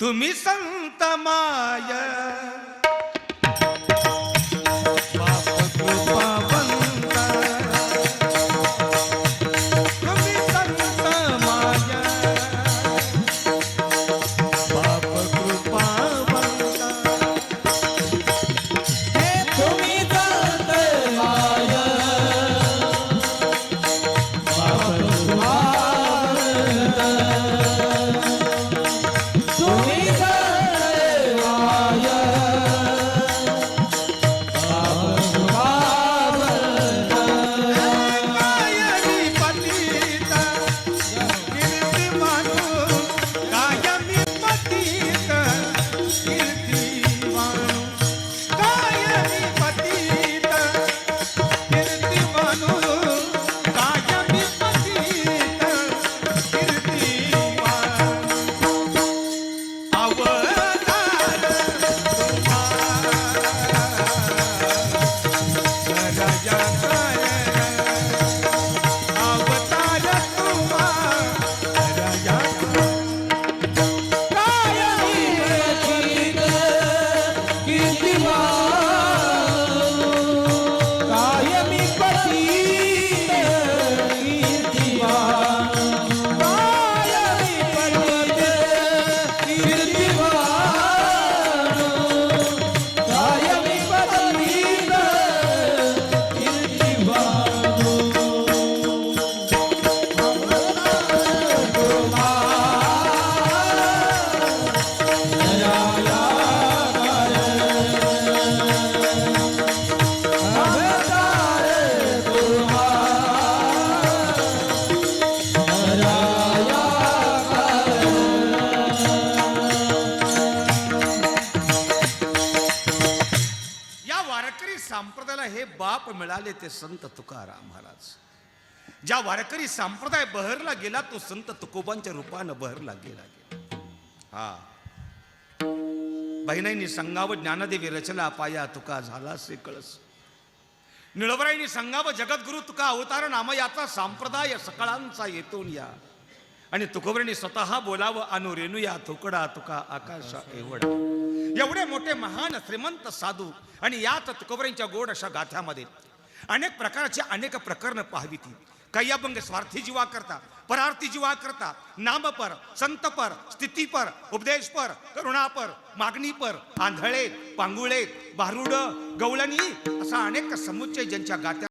तुम्ही संत माय. वारकरी संप्रदायाला हे बाप मिळाले ते संत तुकाराम महाराज. ज्या वारकरी संप्रदाय बहरला गेला तो संत तुकोबांच्या रूपानं बहरला गेला गेला. हा. बहिणींनी संगाव ज्ञानदेवी रचला पाया तुका झाला से कळस. निळवराईनी संगाव जगद्गुरु तुका अवतार नाम याचा संप्रदाय सकाळांचा येतून या. आणि तुकोबरांनी स्वतः बोलावं अनु रेणुया तुकडा तुका आकाशा एवढा. एवढे मोठे महान श्रीमंत साधू आणि याच तुकोबऱ्यांच्या गोड अशा गाथ्यामध्ये अनेक प्रकारची अनेक प्रकरणं पाहावी ती कैयाभंग स्वार्थी जीवा करता परार्थी जीवा करता नामपर संतपर स्थितीपर उपदेशपर करुणापर मागणीपर आंधळे पांगुळे बारुड गवळणी असा अनेक समुच्चय ज्यांच्या गाथ्या